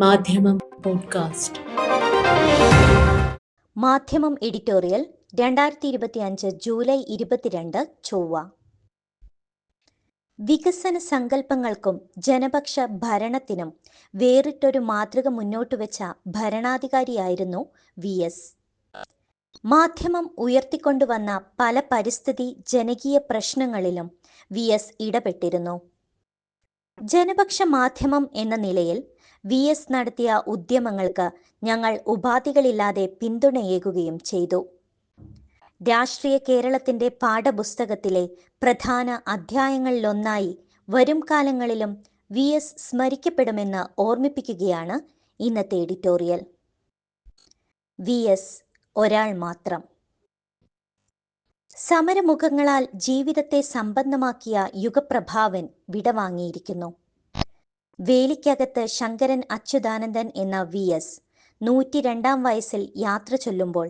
മാധ്യമം പോഡ്കാസ്റ്റ്. മാധ്യമം എഡിറ്റോറിയൽ രണ്ടായിരത്തി ഇരുപത്തി അഞ്ച് ജൂലൈ ഇരുപത്തിരണ്ട് ചൊവ്വ. വികസന സങ്കല്പങ്ങൾക്കും ജനപക്ഷ ഭരണത്തിനും വേറിട്ടൊരു മാതൃക മുന്നോട്ട് വെച്ച ഭരണാധികാരിയായിരുന്നു വി എസ്. മാധ്യമം ഉയർത്തിക്കൊണ്ടുവന്ന പല പരിസ്ഥിതി ജനകീയ പ്രശ്നങ്ങളിലും വി എസ് ഇടപെട്ടിരുന്നു. ജനപക്ഷ മാധ്യമം എന്ന നിലയിൽ വി എസ് നടത്തിയ ഉദ്യമങ്ങൾക്ക് ഞങ്ങൾ ഉപാധികളില്ലാതെ പിന്തുണയേകുകയും ചെയ്തു. രാഷ്ട്രീയ കേരളത്തിന്റെ പാഠപുസ്തകത്തിലെ പ്രധാന അധ്യായങ്ങളിലൊന്നായി വരും കാലങ്ങളിലും വി എസ് സ്മരിക്കപ്പെടുമെന്ന് ഓർമ്മിപ്പിക്കുകയാണ് ഇന്നത്തെ എഡിറ്റോറിയൽ. വി എസ് ഒരാൾ മാത്രം. സമരമുഖങ്ങളാൽ ജീവിതത്തെ സമ്പന്നമാക്കിയ യുഗപ്രഭാവൻ വിടവാങ്ങിയിരിക്കുന്നു. വേലിക്കകത്ത് ശങ്കരൻ അച്യുതാനന്ദൻ എന്ന വി എസ് നൂറ്റി രണ്ടാം വയസ്സിൽ യാത്ര ചൊല്ലുമ്പോൾ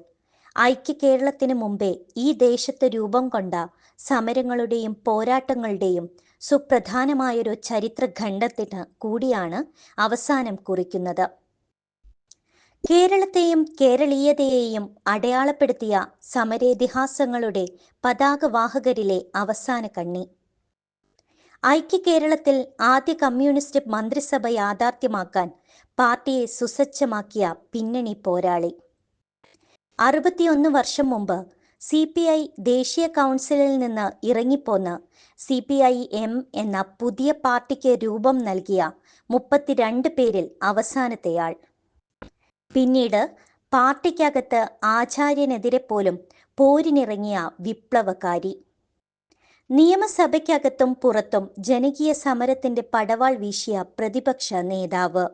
ഐക്യ കേരളത്തിന് മുമ്പേ ഈ ദേശത്ത് രൂപം കൊണ്ട സമരങ്ങളുടെയും പോരാട്ടങ്ങളുടെയും സുപ്രധാനമായൊരു ചരിത്രഖണ്ഡത്തിന് കൂടിയാണ് അവസാനം കുറിക്കുന്നത്. കേരളത്തെയും കേരളീയതയെയും അടയാളപ്പെടുത്തിയ സമരേതിഹാസങ്ങളുടെ പതാകവാഹകരിലെ അവസാന കണ്ണി ഐക്യ കേരളത്തിൽ ആദ്യ കമ്മ്യൂണിസ്റ്റ് മന്ത്രിസഭ യാഥാർത്ഥ്യമാക്കാൻ പാർട്ടിയെ സുസജ്ജമാക്കിയ പിന്നണി പോരാളി. അറുപത്തിയൊന്ന് വർഷം മുമ്പ് സി പി ഐ ദേശീയ കൗൺസിലിൽ നിന്ന് ഇറങ്ങിപ്പോന്ന് സി പി ഐ എം എന്ന പുതിയ പാർട്ടിക്ക് രൂപം നൽകിയ മുപ്പത്തിരണ്ട് പേരിൽ അവസാനത്തെയാൾ. പിന്നീട് പാർട്ടിക്കകത്ത് ആചാര്യനെതിരെ പോലും പോരിനിറങ്ങിയ വിപ്ലവകാരി. നിയമസഭയ്ക്കകത്തും പുറത്തും ജനകീയ സമരത്തിന്റെ പടവാൾ വീശിയ പ്രതിപക്ഷ നേതാവ്.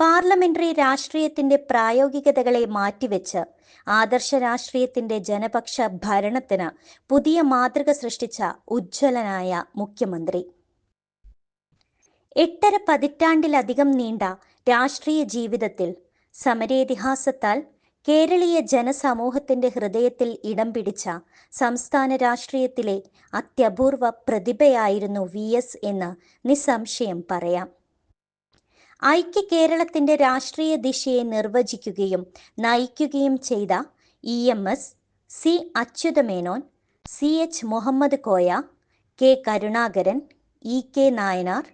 പാർലമെന്ററി രാഷ്ട്രീയത്തിന്റെ പ്രായോഗികതകളെ മാറ്റിവെച്ച് ആദർശ രാഷ്ട്രീയത്തിന്റെ ജനപക്ഷ ഭരണത്തിന് പുതിയ മാതൃക സൃഷ്ടിച്ച ഉജ്ജ്വലനായ മുഖ്യമന്ത്രി. എട്ടര പതിറ്റാണ്ടിലധികം നീണ്ട രാഷ്ട്രീയ ജീവിതത്തിൽ സമരേതിഹാസത്താൽ കേരളീയ ജനസമൂഹത്തിന്റെ ഹൃദയത്തിൽ ഇടം പിടിച്ച സംസ്ഥാന രാഷ്ട്രീയത്തിലെ അത്യപൂർവ പ്രതിഭയായിരുന്നു വി എസ് എന്ന് നിസ്സംശയം പറയാം. ഐക്യ കേരളത്തിന്റെ രാഷ്ട്രീയ ദിശയെ നിർവചിക്കുകയും നയിക്കുകയും ചെയ്ത E M S C Achutha Menon C H Muhammad Koya K Karunakaran E K Nayanar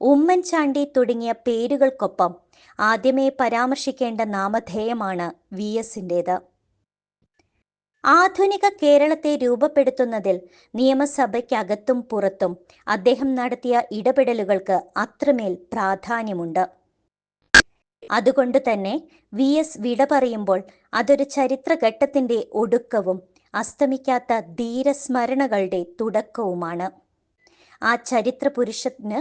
Oommen Chandy തുടങ്ങിയ പേരുകൾക്കൊപ്പം ആദ്യമേ പരാമർശിക്കേണ്ട നാമധേയമാണ് വി എസിന്റേത് ആധുനിക കേരളത്തെ രൂപപ്പെടുത്തുന്നതിൽ നിയമസഭയ്ക്കകത്തും പുറത്തും അദ്ദേഹം നടത്തിയ ഇടപെടലുകൾക്ക് അത്രമേൽ പ്രാധാന്യമുണ്ട്. അതുകൊണ്ട് തന്നെ വി എസ് വിട പറയുമ്പോൾ അതൊരു ചരിത്രഘട്ടത്തിന്റെ ഒടുക്കവും അസ്തമിക്കാത്ത ധീരസ്മരണകളുടെ തുടക്കവുമാണ്. ആ ചരിത്ര പുരുഷന്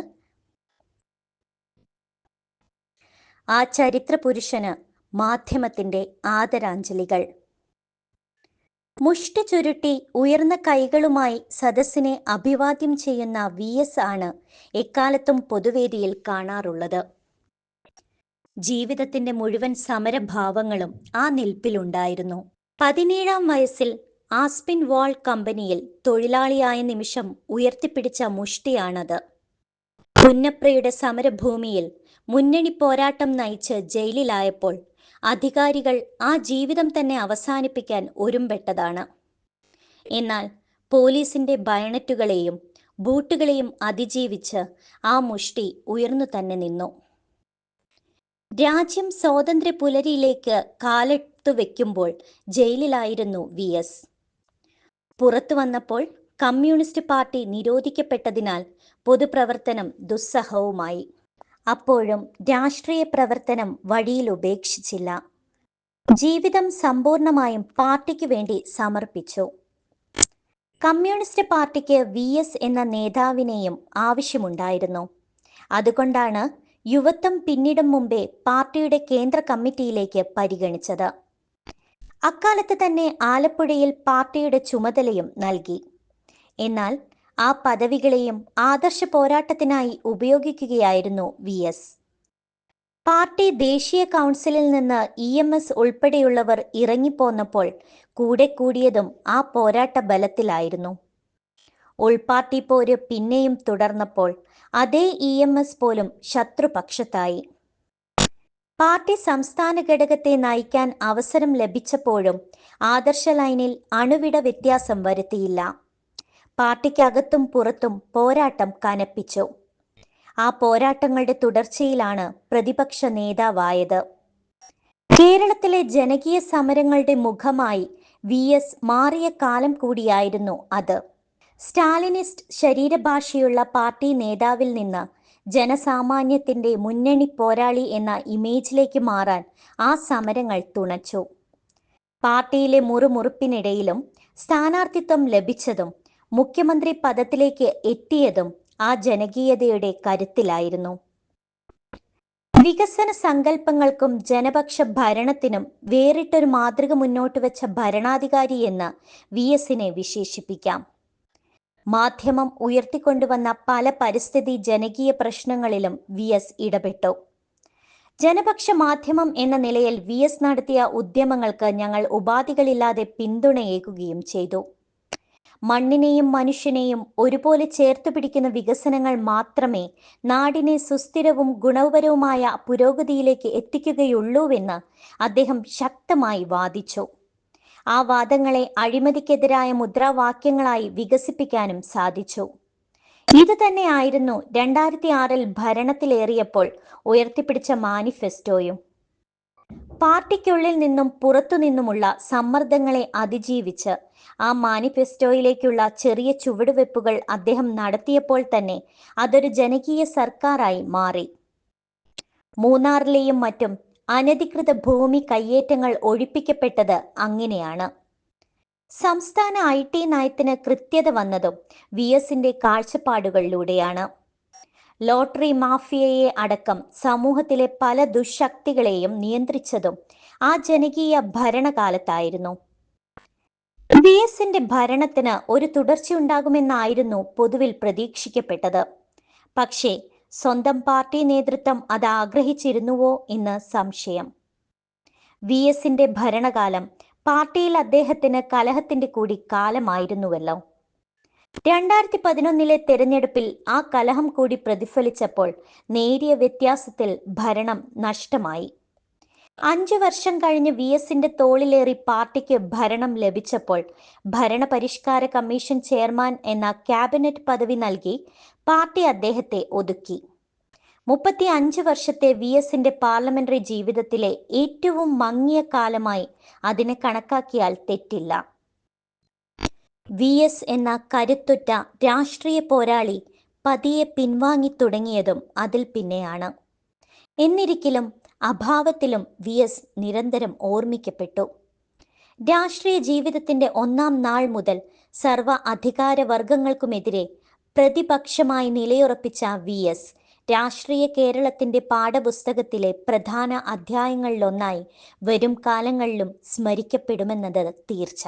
ആ ചരിത്ര പുരുഷന് മാധ്യമത്തിന്റെ ആദരാഞ്ജലികൾ. മുഷ്ടി ചുരുട്ടി ഉയർന്ന കൈകളുമായി സദസ്സിനെ അഭിവാദ്യം ചെയ്യുന്ന വി എസ് ആണ് എക്കാലത്തും പൊതുവേദിയിൽ കാണാറുള്ളത്. ജീവിതത്തിന്റെ മുഴുവൻ സമരഭാവങ്ങളും ആ നിൽപ്പിലുണ്ടായിരുന്നു പതിനേഴാം വയസ്സിൽ ആസ്പിൻ വാൾ കമ്പനിയിൽ തൊഴിലാളിയായ നിമിഷം ഉയർത്തിപ്പിടിച്ച മുഷ്ടിയാണത്. പുന്നപ്രയുടെ സമരഭൂമിയിൽ മുന്നണി പോരാട്ടം നയിച്ച് ജയിലിലായപ്പോൾ അധികാരികൾ ആ ജീവിതം തന്നെ അവസാനിപ്പിക്കാൻ ഒരുമ്പെട്ടതാണ്. എന്നാൽ പോലീസിന്റെ ബയണറ്റുകളെയും ബൂട്ടുകളെയും അതിജീവിച്ച് ആ മുഷ്ടി ഉയർന്നു തന്നെ നിന്നു. രാജ്യം സ്വാതന്ത്ര്യ പുലരിയിലേക്ക് കാലെടുത്തു വെക്കുമ്പോൾ ജയിലിലായിരുന്നു വി. എസ്. പുറത്തു വന്നപ്പോൾ കമ്മ്യൂണിസ്റ്റ് പാർട്ടി നിരോധിക്കപ്പെട്ടതിനാൽ പൊതുപ്രവർത്തനം ദുസ്സഹവുമായി. അപ്പോഴും രാഷ്ട്രീയ പ്രവർത്തനം വഴിയിൽ ഉപേക്ഷിച്ചില്ല. ജീവിതം സമ്പൂർണമായും പാർട്ടിക്ക് വേണ്ടി സമർപ്പിച്ചു. കമ്മ്യൂണിസ്റ്റ് പാർട്ടിക്ക് വി എസ് എന്ന നേതാവിനെയും ആവശ്യമുണ്ടായിരുന്നു. അതുകൊണ്ടാണ് യുവത്വം പിന്നിടും മുമ്പേ പാർട്ടിയുടെ കേന്ദ്ര കമ്മിറ്റിയിലേക്ക് പരിഗണിച്ചത്. അക്കാലത്ത് തന്നെ ആലപ്പുഴയിൽ പാർട്ടിയുടെ ചുമതലയും നൽകി. എന്നാൽ ആ പദവികളെയും ആദർശ പോരാട്ടത്തിനായി ഉപയോഗിക്കുകയായിരുന്നു വി എസ്. പാർട്ടി ദേശീയ കൗൺസിലിൽ നിന്ന് ഇ എം എസ് ഉൾപ്പെടെയുള്ളവർ ഇറങ്ങിപ്പോന്നപ്പോൾ കൂടെ കൂടിയതും ആ പോരാട്ട ബലത്തിലായിരുന്നു. ഉൾപാർട്ടി പോര് പിന്നെയും തുടർന്നപ്പോൾ അതേ ഇ എം എസ് പോലും ശത്രുപക്ഷത്തായി. പാർട്ടി സംസ്ഥാന ഘടകത്തെ നയിക്കാൻ അവസരം ലഭിച്ചപ്പോഴും ആദർശ ലൈനിൽ അണുവിട വ്യത്യാസം വരുത്തിയില്ല. പാർട്ടിക്കകത്തും പുറത്തും പോരാട്ടം കനപ്പിച്ചു. ആ പോരാട്ടങ്ങളുടെ തുടർച്ചയിലാണ് പ്രതിപക്ഷ നേതാവായത്. കേരളത്തിലെ ജനകീയ സമരങ്ങളുടെ മുഖമായി വി. എസ്. മാറിയ കാലം കൂടിയായിരുന്നു അത്. സ്റ്റാലിനിസ്റ്റ് ശരീരഭാഷയുള്ള പാർട്ടി നേതാവിൽ നിന്ന് ജനസാമാന്യത്തിന്റെ മുന്നണി പോരാളി എന്ന ഇമേജിലേക്ക് മാറാൻ ആ സമരങ്ങൾ തുണച്ചു. പാർട്ടിയിലെ മുറുമുറുപ്പിനിടയിലും സ്ഥാനാർത്ഥിത്വം ലഭിച്ചതും മുഖ്യമന്ത്രി പദത്തിലേക്ക് എത്തിയതും ആ ജനകീയതയുടെ കരുത്തിലായിരുന്നു. വികസന സങ്കല്പങ്ങൾക്കും ജനപക്ഷ ഭരണത്തിനും വേറിട്ടൊരു മാതൃക മുന്നോട്ട് വെച്ച ഭരണാധികാരി എന്ന് വി എസിനെ വിശേഷിപ്പിക്കാം. മാധ്യമം ഉയർത്തിക്കൊണ്ടുവന്ന പല പരിസ്ഥിതി ജനകീയ പ്രശ്നങ്ങളിലും വി എസ് ഇടപെട്ടു. ജനപക്ഷ മാധ്യമം എന്ന നിലയിൽ വി എസ് നടത്തിയ ഉദ്യമങ്ങൾക്ക് ഞങ്ങൾ ഉപാധികളില്ലാതെ പിന്തുണയേകുകയും ചെയ്തു. മണ്ണിനെയും മനുഷ്യനെയും ഒരുപോലെ ചേർത്ത് പിടിക്കുന്ന വികസനങ്ങൾ മാത്രമേ നാടിനെ സുസ്ഥിരവും ഗുണപരവുമായ പുരോഗതിയിലേക്ക് എത്തിക്കുകയുള്ളൂവെന്ന് അദ്ദേഹം ശക്തമായി വാദിച്ചു. ആ വാദങ്ങളെ അഴിമതിക്കെതിരായ മുദ്രാവാക്യങ്ങളായി വികസിപ്പിക്കാനും സാധിച്ചു. ഇത് തന്നെയായിരുന്നു രണ്ടായിരത്തി ആറിൽ ഭരണത്തിലേറിയപ്പോൾ ഉയർത്തിപ്പിടിച്ച മാനിഫെസ്റ്റോയും. പാർട്ടിക്കുള്ളിൽ നിന്നും പുറത്തുനിന്നുമുള്ള സമ്മർദ്ദങ്ങളെ അതിജീവിച്ച് ആ മാനിഫെസ്റ്റോയിലേക്കുള്ള ചെറിയ ചുവടുവെപ്പുകൾ അദ്ദേഹം നടത്തിയപ്പോൾ തന്നെ അതൊരു ജനകീയ സർക്കാരായി മാറി. മൂന്നാറിലെയും മറ്റും അനധികൃത ഭൂമി കയ്യേറ്റങ്ങൾ ഒഴിപ്പിക്കപ്പെട്ടത് അങ്ങനെയാണ്. സംസ്ഥാന ഐ ടി നയത്തിന് കൃത്യത വന്നതും വി എസിന്റെ കാഴ്ചപ്പാടുകളിലൂടെയാണ്. ലോട്ടറി മാഫിയയെ അടക്കം സമൂഹത്തിലെ പല ദുശക്തികളെയും നിയന്ത്രിച്ചതും ആ ജനകീയ ഭരണകാലത്തായിരുന്നു. വി എസിന്റെ ഭരണത്തിന് ഒരു തുടർച്ചയുണ്ടാകുമെന്നായിരുന്നു പൊതുവിൽ പ്രതീക്ഷിക്കപ്പെട്ടത്. പക്ഷേ സ്വന്തം പാർട്ടി നേതൃത്വം അത് ആഗ്രഹിച്ചിരുന്നുവോ എന്ന് സംശയം. വി എസിന്റെ ഭരണകാലം പാർട്ടിയിൽ അദ്ദേഹത്തിന് കലഹത്തിന്റെ കൂടി കാലമായിരുന്നുവല്ലോ. രണ്ടായിരത്തി പതിനൊന്നിലെ തെരഞ്ഞെടുപ്പിൽ ആ കലഹം കൂടി പ്രതിഫലിച്ചപ്പോൾ നേരിയ വ്യത്യാസത്തിൽ ഭരണം നഷ്ടമായി. അഞ്ചു വർഷം കഴിഞ്ഞ് വി എസിന്റെ തോളിലേറി പാർട്ടിക്ക് ഭരണം ലഭിച്ചപ്പോൾ ഭരണപരിഷ്കാര കമ്മീഷൻ ചെയർമാൻ എന്ന ക്യാബിനറ്റ് പദവി നൽകി പാർട്ടി അദ്ദേഹത്തെ ഒതുക്കി. മുപ്പത്തി അഞ്ച് വർഷത്തെ വി എസിന്റെ പാർലമെന്ററി ജീവിതത്തിലെ ഏറ്റവും മങ്ങിയ കാലമായി അതിനെ കണക്കാക്കിയാൽ തെറ്റില്ല. വി എസ് എന്ന കരുത്തുറ്റ രാഷ്ട്രീയ പോരാളി പതിയെ പിൻവാങ്ങി തുടങ്ങിയതും അതിൽ പിന്നെയാണ്. എന്നിരിക്കലും അഭാവത്തിലും വി എസ് നിരന്തരം ഓർമ്മിക്കപ്പെട്ടു. രാഷ്ട്രീയ ജീവിതത്തിന്റെ ഒന്നാം നാൾ മുതൽ സർവ അധികാര അധികാരവർഗങ്ങൾക്കുമെതിരെ പ്രതിപക്ഷമായി നിലയുറപ്പിച്ച വി എസ് രാഷ്ട്രീയ കേരളത്തിന്റെ പാഠപുസ്തകത്തിലെ പ്രധാന അധ്യായങ്ങളിലൊന്നായി വരും കാലങ്ങളിലും സ്മരിക്കപ്പെടുമെന്നത് തീർച്ച.